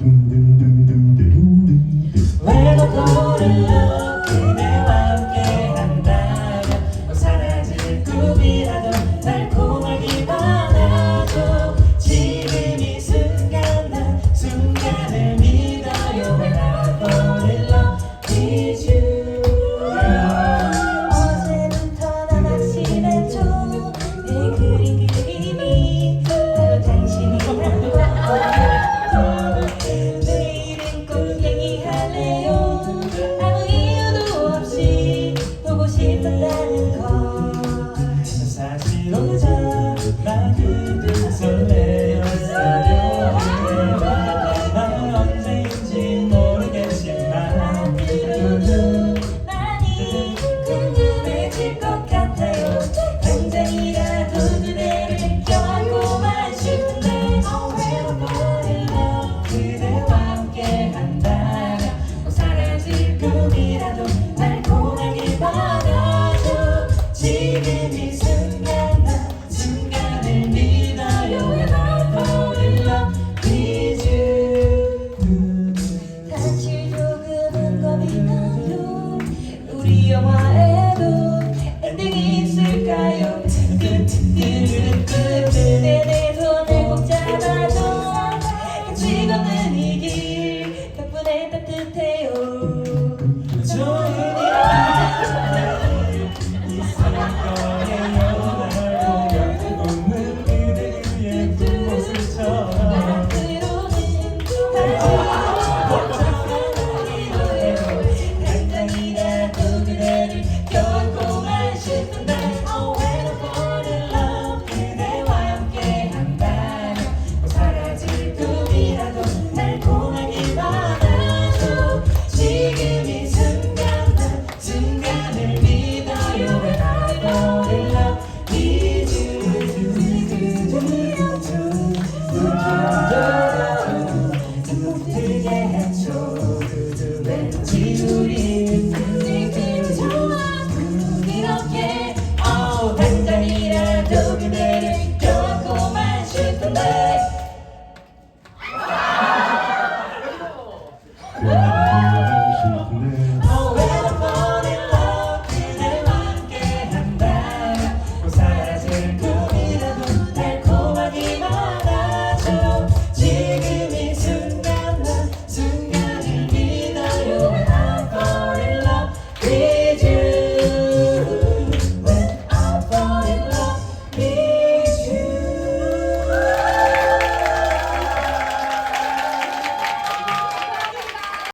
dun, dun. 힘들게 해줘 두둠의 우리 우리 좋아. 이렇게 어 단단이라도 그대를 껴안고만 싶은데